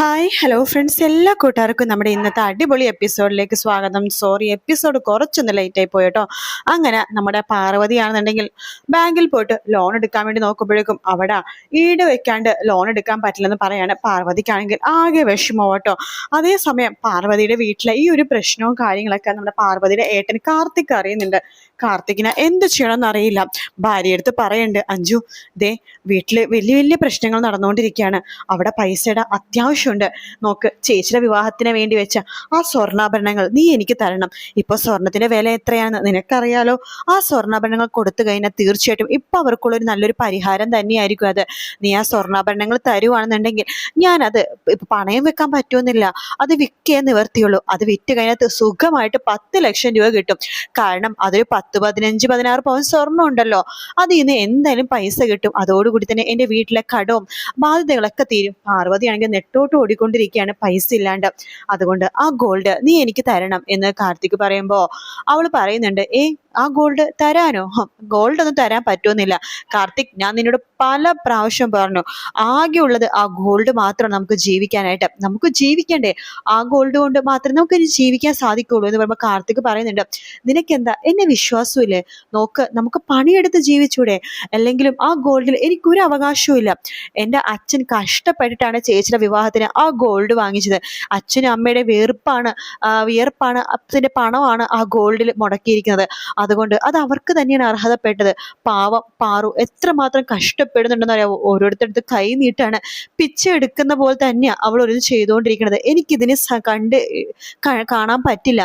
Hi hello friends എല്ലാ കൂട്ടുകാർക്കും നമ്മുടെ ഇന്നത്തെ അടിപൊളി എപ്പിസോഡിലേക്ക് സ്വാഗതം. സോറി എപ്പിസോഡ് കുറച്ചൊന്ന് ലേറ്റായി പോയിട്ടോ അങ്ങനെ നമ്മുടെ പാർവതിയാണെന്നുണ്ടെങ്കിൽ ബാങ്കിൽ പോയിട്ട് ലോൺ എടുക്കാൻ വേണ്ടി നോക്കുമ്പോഴേക്കും അവിടെ ഈട് വെക്കാണ്ട് ലോൺ എടുക്കാൻ പറ്റില്ലെന്ന് പറയാണ് പാർവതിക്കാണെങ്കിൽ ആകെ വിഷമോ കേട്ടോ. അതേസമയം പാർവതിയുടെ വീട്ടിലെ ഈ ഒരു പ്രശ്നവും കാര്യങ്ങളൊക്കെ നമ്മുടെ പാർവതിയുടെ ഏട്ടൻ കാർത്തിക് അറിയുന്നുണ്ട്. കാർത്തികിന് എന്ത് ചെയ്യണമെന്ന് അറിയില്ല. ഭാര്യയെടുത്ത് പറയുന്നുണ്ട് അഞ്ജു ദേ വീട്ടിൽ വലിയ വലിയ പ്രശ്നങ്ങൾ നടന്നുകൊണ്ടിരിക്കുകയാണ്. അവിടെ പൈസയുടെ അത്യാവശ്യമുണ്ട്. നോക്ക് ചേച്ചിയുടെ വിവാഹത്തിന് വേണ്ടി വെച്ച ആ സ്വർണാഭരണങ്ങൾ നീ എനിക്ക് തരണം. ഇപ്പോൾ സ്വർണത്തിന്റെ വില എത്രയാണെന്ന് നിനക്കറിയാലോ? ആ സ്വർണാഭരണങ്ങൾ കൊടുത്തു കഴിഞ്ഞാൽ തീർച്ചയായിട്ടും ഇപ്പൊ അവർക്കുള്ളൊരു നല്ലൊരു പരിഹാരം തന്നെയായിരിക്കും അത്. നീ ആ സ്വർണാഭരണങ്ങൾ തരുവാണെന്നുണ്ടെങ്കിൽ ഞാനത് ഇപ്പൊ പണയം വെക്കാൻ പറ്റുമെന്നില്ല. അത് വിൽക്കേ നിവർത്തിയുള്ളൂ. അത് വിറ്റ് കഴിഞ്ഞാൽ സുഖമായിട്ട് പത്ത് ലക്ഷം രൂപ കിട്ടും. കാരണം അതൊരു പത്ത് പതിനഞ്ച് പതിനാറ് പവൻ സ്വർണം ഉണ്ടല്ലോ. അതിൽ നിന്ന് എന്തായാലും പൈസ കിട്ടും. അതോടുകൂടി തന്നെ എന്റെ വീട്ടിലെ കടവും ബാധ്യതകളൊക്കെ തീരും. പാർവതി ആണെങ്കിൽ നെട്ടോട്ട് ഓടിക്കൊണ്ടിരിക്കുകയാണ് പൈസ ഇല്ലാണ്ട്. അതുകൊണ്ട് ആ ഗോൾഡ് നീ എനിക്ക് തരണം എന്ന് കാർത്തിക് പറയുമ്പോൾ അവൾ പറയുന്നുണ്ട് ഏ ആ ഗോൾഡ് തരാനോ? ഗോൾഡ് ഒന്നും തരാൻ പറ്റുമെന്നില്ല കാർത്തിക് ഞാൻ നിന്നോട് പല പ്രാവശ്യം പറഞ്ഞു ആകെ ഉള്ളത് ആ ഗോൾഡ് മാത്രം നമുക്ക് ജീവിക്കാനായിട്ട്. നമുക്ക് ജീവിക്കണ്ടേ? ആ ഗോൾഡ് കൊണ്ട് മാത്രമേ നമുക്ക് ഇനി ജീവിക്കാൻ സാധിക്കുള്ളൂ എന്ന് പറയുമ്പോൾ കാർത്തിക് പറയുന്നുണ്ട്. നിനക്കെന്താ? എന്നെ വിശ്വാസമില്ലേ? നോക്ക് നമുക്ക് പണിയെടുത്ത് ജീവിച്ചൂടെ? അല്ലെങ്കിലും ആ ഗോൾഡിൽ എനിക്കൊരു അവകാശവും ഇല്ല എന്റെ അച്ഛൻ കഷ്ടപ്പെട്ടിട്ടാണ് ചേച്ചിയുടെ വിവാഹത്തിന് ആ ഗോൾഡ് വാങ്ങിച്ചത്. അച്ഛനും അമ്മയുടെ വേർപ്പാണ് വിയർപ്പാണ് അച്ഛന്റെ പണമാണ് ആ ഗോൾഡിൽ മുടക്കിയിരിക്കുന്നത്. അതുകൊണ്ട് അത് അവർക്ക് തന്നെയാണ് അർഹതപ്പെട്ടത്. പാവം പാറു എത്രമാത്രം കഷ്ടപ്പെടുന്നുണ്ടെന്ന് അറിയാവോ? ഓരോരുത്തരുടെ കൈ നീട്ടാണ്. പിച്ച എടുക്കുന്ന പോലെ തന്നെയാണ് അവൾ ഒരു ചെയ്തുകൊണ്ടിരിക്കുന്നത്. എനിക്കിതിനെ കണ്ട് കാണാൻ പറ്റില്ല.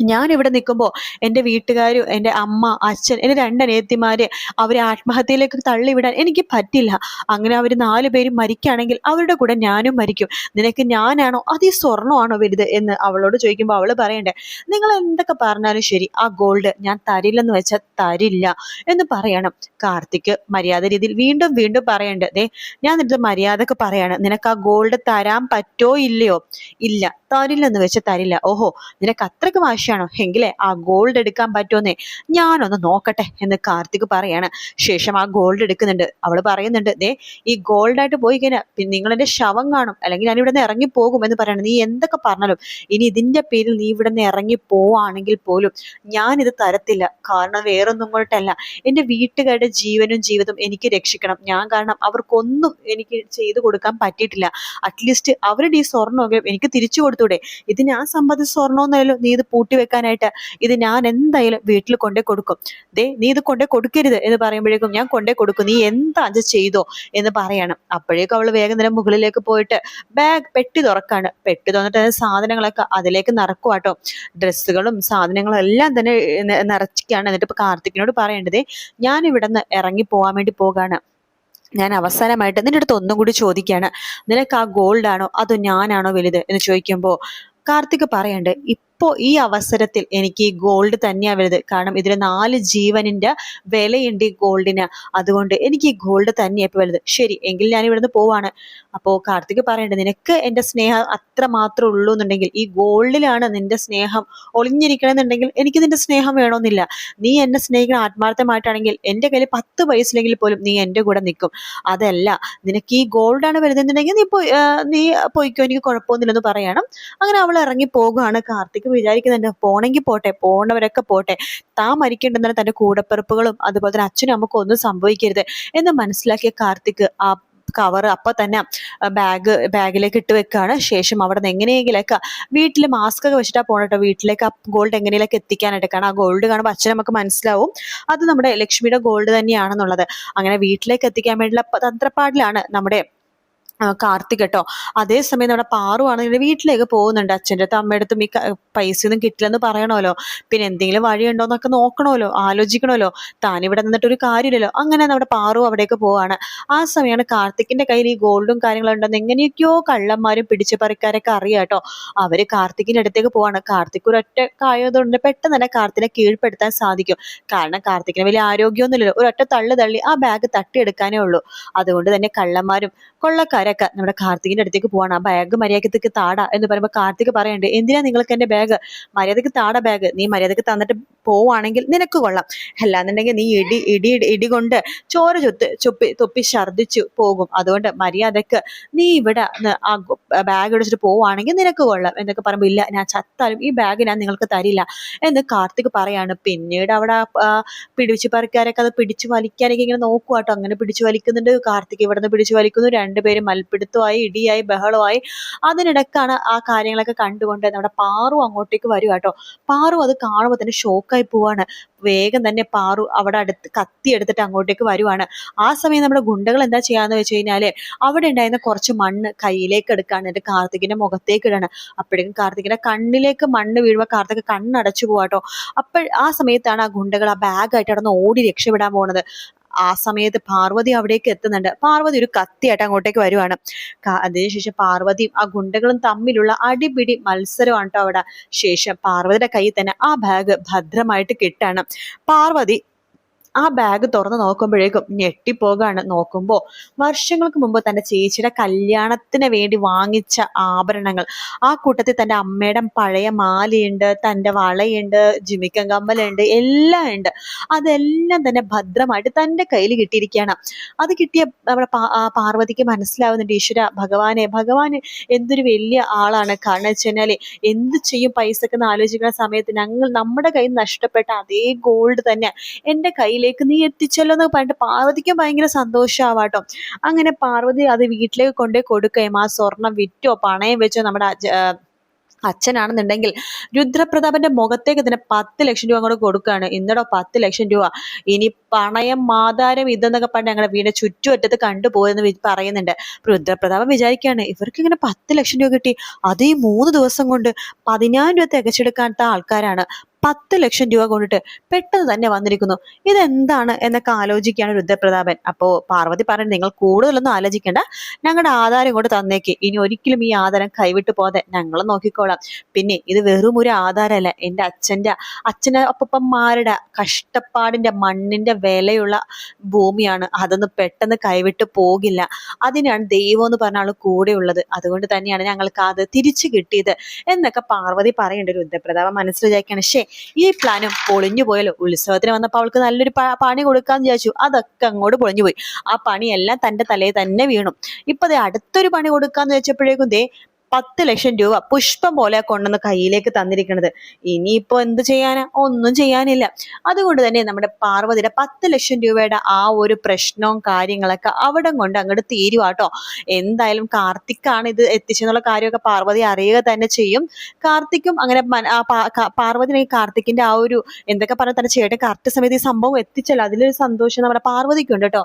ഞാൻ ഇവിടെ നിൽക്കുമ്പോൾ എന്റെ വീട്ടുകാരും എന്റെ അമ്മ അച്ഛൻ എന്റെ രണ്ട് അനിയത്തിമാര് അവരെ ആത്മഹത്യയിലേക്ക് തള്ളിവിടാൻ എനിക്ക് പറ്റില്ല. അങ്ങനെ അവർ നാലു പേരും മരിക്കുകയാണെങ്കിൽ അവരുടെ കൂടെ ഞാനും മരിക്കും. നിനക്ക് ഞാനാണോ? അത് ഈ സ്വർണമാണോ വലുത്? എന്ന് അവളോട് ചോദിക്കുമ്പോൾ അവൾ പറയണ്ടേ നിങ്ങൾ എന്തൊക്കെ പറഞ്ഞാലും ശരി ആ ഗോൾഡ് ഞാൻ തരില്ലെന്ന് വെച്ചാൽ തരില്ല എന്ന് പറയണം. കാർത്തിക് മര്യാദ രീതിയിൽ വീണ്ടും വീണ്ടും പറയണ്ടേ ദേ ഞാൻ നിന്റെ മര്യാദയ്ക്ക് പറയാണ് നിനക്ക് ആ ഗോൾഡ് തരാൻ പറ്റോ ഇല്ലയോ? ഇല്ല തരില്ലെന്ന് വെച്ച് തരില്ല. ഓഹോ നിനക്ക് അത്രയ്ക്ക് വാശിയാണോ? എങ്കിലേ ആ ഗോൾഡ് എടുക്കാൻ പറ്റുമെന്നേ ഞാനൊന്ന് നോക്കട്ടെ എന്ന് കാർത്തിക് പറയാണ്. ശേഷം ആ ഗോൾഡ് എടുക്കുന്നുണ്ട്. അവൾ പറയുന്നുണ്ട് ദേ ഈ ഗോൾഡായിട്ട് പോയി കഴിഞ്ഞാൽ പിന്നെ നിങ്ങൾ എന്റെ ശവം കാണും. അല്ലെങ്കിൽ ഞാൻ ഇവിടെ നിന്ന് ഇറങ്ങി പോകും എന്ന് പറയണം. നീ എന്തൊക്കെ പറഞ്ഞാലും ഇനി ഇതിന്റെ പേരിൽ നീ ഇവിടെ നിന്ന് ഇറങ്ങി പോവാണെങ്കിൽ പോലും ഞാൻ ഇത് തരത്തില്ല. കാരണം വേറൊന്നും കൊണ്ടല്ല എന്റെ വീട്ടുകാരുടെ ജീവനും ജീവിതം എനിക്ക് രക്ഷിക്കണം. ഞാൻ കാരണം അവർക്കൊന്നും എനിക്ക് ചെയ്തു കൊടുക്കാൻ പറ്റിയിട്ടില്ല. അറ്റ്ലീസ്റ്റ് അവരുടെ ഈ സ്വർണമൊക്കെ എനിക്ക് തിരിച്ചു കൊടുത്തൂടെ ഇത് ഞാൻ സമ്പാദിച്ച സ്വർണമൊന്നുമല്ലോ നീ ഇത് പൂട്ടി വെക്കാനായിട്ട് ഇത് ഞാൻ എന്തായാലും വീട്ടിൽ കൊണ്ടേ കൊടുക്കും. ദേ നീ ഇത് കൊണ്ടേ കൊടുക്കരുത് എന്ന് പറയുമ്പോഴേക്കും ഞാൻ കൊണ്ടേ കൊടുക്കും. നീ എന്താ അത് ചെയ്തോ എന്ന് പറയണം. അപ്പോഴേക്കും അവൾ വേഗം നേരം മുകളിലേക്ക് പോയിട്ട് ബാഗ് പെട്ടി തുറക്കാണ്. പെട്ടി തുറന്നിട്ട് സാധനങ്ങളൊക്കെ അതിലേക്ക് നിറക്കുവാട്ടോ ഡ്രസ്സുകളും സാധനങ്ങളും എല്ലാം തന്നെ നിറച്ചിക്കാണ് എന്നിട്ട് ഇപ്പൊ കാർത്തിക്കിനോട് പറയേണ്ടതേ ഞാൻ ഇവിടെ നിന്ന് ഇറങ്ങി പോകാൻ വേണ്ടി പോകാണ്. ഞാൻ അവസാനമായിട്ട് നിന്റെ അടുത്ത് ഒന്നും കൂടി ചോദിക്കുകയാണ് നിനക്ക് ആ ഗോൾഡ് ആണോ അതോ ഞാനാണോ വലുത്? എന്ന് ചോദിക്കുമ്പോൾ കാർത്തിക് പറയണ്ട് ഇപ്പോൾ ഈ അവസരത്തിൽ എനിക്ക് ഈ ഗോൾഡ് തന്നെയാണ് വലുത്. കാരണം ഇതിൽ നാല് ജീവനിന്റെ വിലയുണ്ട് ഈ ഗോൾഡിന് അതുകൊണ്ട് എനിക്ക് ഈ ഗോൾഡ് തന്നെയാണ് ഇപ്പോൾ വലുത്. ശരി എങ്കിൽ ഞാൻ ഇവിടുന്ന് പോവാണ്. അപ്പോൾ കാർത്തിക് പറയേണ്ടത് നിനക്ക് എന്റെ സ്നേഹം അത്ര മാത്രമേ ഉള്ളൂ എന്നുണ്ടെങ്കിൽ ഈ ഗോൾഡിലാണ് നിന്റെ സ്നേഹം ഒളിഞ്ഞിരിക്കണമെന്നുണ്ടെങ്കിൽ എനിക്ക് നിന്റെ സ്നേഹം വേണമെന്നില്ല. നീ എന്നെ സ്നേഹിക്കുന്ന ആത്മാർത്ഥമായിട്ടാണെങ്കിൽ എന്റെ കയ്യിൽ പത്ത് പൈസയില്ലെങ്കിൽ പോലും നീ എന്റെ കൂടെ നിൽക്കും. അതല്ല നിനക്ക് ഈ ഗോൾഡാണ് വലുതെന്നുണ്ടെങ്കിൽ നീ പോയി നീ പോയിക്കോ എനിക്ക് കുഴപ്പമൊന്നുമില്ലെന്ന് പറയണം. അങ്ങനെ അവൾ ഇറങ്ങി പോകുകയാണ് കാർത്തിക്. വിചാരിക്കുന്നുണ്ട്. പോണെങ്കിൽ പോട്ടെ പോണവരൊക്കെ പോട്ടെ. താൻ മരിക്കേണ്ടെന്നാണ് തന്റെ കൂടപ്പിറപ്പുകളും അതുപോലെ തന്നെ അച്ഛനും നമുക്ക് ഒന്നും സംഭവിക്കരുത് എന്ന് മനസ്സിലാക്കിയ കാർത്തിക് ആ കവർ അപ്പൊ തന്നെ ബാഗ് ബാഗിലേക്ക് ഇട്ട് വെക്കുകയാണ് ശേഷം അവിടെ നിന്ന് എങ്ങനെയെങ്കിലൊക്കെ വീട്ടിൽ മാസ്ക് ഒക്കെ വെച്ചിട്ടാ പോണട്ടോ. വീട്ടിലേക്ക് ആ ഗോൾഡ് എങ്ങനെയൊക്കെ എത്തിക്കാനായിട്ട് കാരണം ആ ഗോൾഡ് കാണുമ്പോൾ അച്ഛൻ നമുക്ക് മനസ്സിലാവും. അത് നമ്മുടെ ലക്ഷ്മിയുടെ ഗോൾഡ് തന്നെയാണെന്നുള്ളത്. അങ്ങനെ വീട്ടിലേക്ക് എത്തിക്കാൻ വേണ്ടിയുള്ള തന്ത്രപ്പാടിലാണ് നമ്മുടെ കാർത്തിക് കേട്ടോ അതേസമയം നമ്മുടെ പാറുവാണെങ്കിൽ വീട്ടിലേക്ക് പോകുന്നുണ്ട്. അച്ഛന്റെ അടുത്ത് അമ്മയുടെ അടുത്തും ഈ ഒന്നും കിട്ടില്ലെന്ന് പറയണമല്ലോ പിന്നെ എന്തെങ്കിലും വഴിയുണ്ടോ എന്നൊക്കെ നോക്കണമല്ലോ ആലോചിക്കണമല്ലോ താൻ ഇവിടെ നിന്നിട്ട് ഒരു കാര്യമില്ലല്ലോ. അങ്ങനെ നമ്മുടെ പാറു അവിടേക്ക് പോവാണ്. ആ സമയമാണ് കാർത്തിക്കിന്റെ കയ്യിൽ ഈ ഗോൾഡും കാര്യങ്ങളും ഉണ്ടെന്ന് എങ്ങനെയൊക്കെയോ കള്ളന്മാരും പിടിച്ച പറിക്കാരൊക്കെ അറിയാം കേട്ടോ അവർ കാർത്തിക്കിന്റെ അടുത്തേക്ക് പോവാണ്. കാർത്തിക് ഒരൊറ്റ കായതുകൊണ്ട് പെട്ടെന്ന് തന്നെ കാർത്തിനെ കീഴ്പ്പെടുത്താൻ സാധിക്കും. കാരണം കാർത്തിക്കിന് വലിയ ആരോഗ്യമൊന്നുമില്ലല്ലോ. ഒരൊറ്റ തള്ളു തള്ളി ആ ബാഗ് തട്ടിയെടുക്കാനേ ഉള്ളൂ. അതുകൊണ്ട് തന്നെ കള്ളന്മാരും കൊള്ളക്കാരും കൂട്ടുകാരൊക്കെ നമ്മുടെ കാർത്തികിന്റെ അടുത്തേക്ക് പോവാണ്. ആ ബാഗ് മര്യാദയ്ക്ക് താടാ എന്ന് പറയുമ്പോൾ കാർത്തിക് പറയണ്ട് എന്തിനാ നിങ്ങൾക്ക് എന്റെ ബാഗ് മര്യാദയ്ക്ക് താട ബാഗ് നീ മര്യാദയ്ക്ക് തന്നിട്ട് പോവാണെങ്കിൽ നിനക്ക് കൊള്ളാം. അല്ലാന്നുണ്ടെങ്കിൽ നീ ഇടി ഇടി ഇടി കൊണ്ട് ചോര ചൊത്ത് ചൊപ്പി തൊപ്പി ഛർദ്ദിച്ചു പോകും. അതുകൊണ്ട് മര്യാദയ്ക്ക് നീ ഇവിടെ ആ ബാഗ് എടുത്തിട്ട് പോവാണെങ്കിൽ നിനക്ക് കൊള്ളാം. എന്നൊക്കെ പറയുമ്പോൾ ഇല്ല ഞാൻ ചത്താലും ഈ ബാഗ് ഞാൻ നിങ്ങൾക്ക് തരില്ല. എന്ന് കാർത്തിക് പറയാണ്. പിന്നീട് അവിടെ പിടിച്ചു പറിക്കാരൊക്കെ അത് പിടിച്ചു വലിക്കാനൊക്കെ ഇങ്ങനെ നോക്കുക കേട്ടോ അങ്ങനെ പിടിച്ചു വലിക്കുന്നുണ്ട്. കാർത്തിക് ഇവിടെ നിന്ന് പിടിച്ചു വലിക്കുന്നു. രണ്ടുപേരും മൽപ്പിടുത്തമായി ഇടിയായി ബഹളമായി അതിനിടക്കാണ് ആ കാര്യങ്ങളൊക്കെ കണ്ടുകൊണ്ട് നമ്മുടെ പാറു അങ്ങോട്ടേക്ക് വരിക കേട്ടോ. പാറു അത് കാണുമ്പോൾ തന്നെ ഷോക്കായി പോവാണ്. വേഗം തന്നെ പാറു അവിടെ അടുത്ത് കത്തി എടുത്തിട്ട് അങ്ങോട്ടേക്ക് വരുവാണ്. ആ സമയം നമ്മുടെ ഗുണ്ടകൾ എന്താ ചെയ്യാന്ന് വെച്ച് കഴിഞ്ഞാൽ അവിടെ ഉണ്ടായിരുന്ന കുറച്ച് മണ്ണ് കയ്യിലേക്ക് എടുക്കാണ്. എന്നിട്ട് കാർത്തികിന്റെ മുഖത്തേക്ക് ഇടാണ്. അപ്പോഴേക്കും കാർത്തികിന്റെ കണ്ണിലേക്ക് മണ്ണ് വീഴുമ്പോൾ കാർത്തിക് കണ്ണടച്ചു പോവാട്ടോ അപ്പോൾ ആ സമയത്താണ് ആ ഗുണ്ടകൾ ആ ബാഗായിട്ട് അവിടെ ഓടി രക്ഷപ്പെടാൻ പോണത്. ആ സമയത്ത് പാർവതി അവിടേക്ക് എത്തുന്നുണ്ട്. പാർവതി ഒരു കത്തിയായിട്ട് അങ്ങോട്ടേക്ക് വരുവാണ്. അതിനുശേഷം പാർവതിയും ആ ഗുണ്ടകളും തമ്മിലുള്ള അടിപിടി മത്സരമാണ് കേട്ടോ അവിടെ. ശേഷം പാർവതിയുടെ കയ്യിൽ തന്നെ ആ ബാഗ് ഭദ്രമായിട്ട് കിട്ടാണ്. പാർവതി ആ ബാഗ് തുറന്ന് നോക്കുമ്പോഴേക്കും ഞെട്ടിപ്പോകാണ് നോക്കുമ്പോൾ വർഷങ്ങൾക്ക് മുമ്പ് തന്റെ ചേച്ചിയുടെ കല്യാണത്തിന് വേണ്ടി വാങ്ങിച്ച ആഭരണങ്ങൾ. ആ കൂട്ടത്തിൽ തന്റെ അമ്മയുടെ പഴയ മാലയുണ്ട് തന്റെ വളയുണ്ട് ജിമിക്കൻ കമ്മലുണ്ട് എല്ലാം ഉണ്ട്. അതെല്ലാം തന്നെ ഭദ്രമായിട്ട് തന്റെ കയ്യിൽ കിട്ടിയിരിക്കുകയാണ്. അത് കിട്ടിയ നമ്മുടെ പാർവതിക്ക് മനസ്സിലാവുന്നുണ്ട് ഈശ്വര ഭഗവാനെ ഭഗവാന് എന്തൊരു വലിയ ആളാണ് കാരണം വെച്ച് കഴിഞ്ഞാൽ എന്ത് ചെയ്യും പൈസ ഒക്കെ ആലോചിക്കുന്ന സമയത്ത് ഞങ്ങൾ നമ്മുടെ കയ്യിൽ നഷ്ടപ്പെട്ട അതേ ഗോൾഡ് തന്നെ എന്റെ കയ്യിലേക്ക് നീ എത്തിച്ചല്ലോ എന്ന് പറഞ്ഞിട്ട് പാർവതിക്കും ഭയങ്കര സന്തോഷമാവാട്ടോ അങ്ങനെ പാർവതി അത് വീട്ടിലേക്ക് കൊണ്ടുപോയി കൊടുക്കുകയും ആ സ്വർണം വിറ്റോ പണയം വെച്ചോ നമ്മുടെ അച്ഛനാണെന്നുണ്ടെങ്കിൽ രുദ്രപ്രതാപന്റെ മുഖത്തേക്ക് തന്നെ പത്ത് ലക്ഷം രൂപ അങ്ങോട്ട് കൊടുക്കുകയാണ്. ഇന്നടോ പത്ത് ലക്ഷം രൂപ. ഇനി പണയം മാതാരം ഇതെന്നൊക്കെ പറഞ്ഞ് ഞങ്ങളുടെ വീടിന്റെ ചുറ്റുവറ്റത്ത് കണ്ടുപോയെന്ന് പറയുന്നുണ്ട്. രുദ്രപ്രതാപൻ വിചാരിക്കുകയാണ് ഇവർക്ക് ഇങ്ങനെ പത്ത് ലക്ഷം രൂപ കിട്ടി. അത് ഈ മൂന്ന് ദിവസം കൊണ്ട് പതിനായിരം രൂപ തികച്ചെടുക്കാത്ത ആൾക്കാരാണ്. പത്ത് ലക്ഷം രൂപ കൊണ്ടിട്ട് പെട്ടെന്ന് തന്നെ വന്നിരിക്കുന്നു. ഇതെന്താണ് എന്നൊക്കെ ആലോചിക്കുകയാണ് രുദ്രപ്രതാപൻ. അപ്പോൾ പാർവതി പറഞ്ഞു നിങ്ങൾ കൂടുതലൊന്നും ആലോചിക്കേണ്ട. ഞങ്ങളുടെ ആധാരം കൊണ്ട് തന്നേക്ക്. ഇനി ഒരിക്കലും ഈ ആധാരം കൈവിട്ട് പോകാതെ ഞങ്ങൾ നോക്കിക്കോളാം. പിന്നെ ഇത് വെറും ഒരു ആധാരമല്ല എന്റെ അച്ഛന്റെ അച്ഛന്റെ അപ്പന്മാരുടെ കഷ്ടപ്പാടിന്റെ മണ്ണിന്റെ വിലയുള്ള ഭൂമിയാണ്. അതൊന്നും പെട്ടെന്ന് കൈവിട്ട് പോകില്ല. അതിനാണ് ദൈവം എന്ന് പറഞ്ഞ ആൾ കൂടെയുള്ളത് അതുകൊണ്ട് തന്നെയാണ് ഞങ്ങൾക്ക് അത് തിരിച്ചു കിട്ടിയത്. എന്നൊക്കെ പാർവതി പറയുന്നുണ്ട് രുദ്രപ്രതാപം മനസ്സിൽ വിചാരിക്കുകയാണ്. ശേ ഈ പ്ലാനും പൊളിഞ്ഞു പോയല്ലോ. ഉത്സവത്തിന് വന്നപ്പോൾ അവൾക്ക് നല്ലൊരു പണി കൊടുക്കാന്ന് വിചാരിച്ചു. അതൊക്കെ അങ്ങോട്ട് പൊളിഞ്ഞു പോയി. ആ പണിയെല്ലാം തന്റെ തലയിൽ തന്നെ വീണു. ഇപ്പൊ ദേ അടുത്തൊരു പണി കൊടുക്കാന്ന് വെച്ചപ്പോഴേക്കും ദേ പത്ത് ലക്ഷം രൂപ പുഷ്പം പോലെ കൊണ്ടുവന്ന് കയ്യിലേക്ക് തന്നിരിക്കുന്നത് ഇനിയിപ്പോ എന്ത് ചെയ്യാനാ? ഒന്നും ചെയ്യാനില്ല. അതുകൊണ്ട് തന്നെ നമ്മുടെ പാർവതിയുടെ പത്ത് ലക്ഷം രൂപയുടെ ആ ഒരു പ്രശ്നവും കാര്യങ്ങളൊക്കെ അവിടെ കൊണ്ട് അങ്ങോട്ട് തീരുവാട്ടോ എന്തായാലും കാർത്തിക്കാണ് ഇത് എത്തിച്ചെന്നുള്ള കാര്യമൊക്കെ പാർവതി അറിയുക തന്നെ ചെയ്യും. കാർത്തിക്കും അങ്ങനെ പാർവതിനെ കാർത്തിക്കിന്റെ ആ ഒരു എന്തൊക്കെ പറഞ്ഞാൽ തന്നെ ചേട്ടൻ കറക്റ്റ് സമയത്ത് ഈ സംഭവം എത്തിച്ചല്ലോ. അതിലൊരു സന്തോഷം നമ്മുടെ പാർവതിക്കുണ്ട് കേട്ടോ.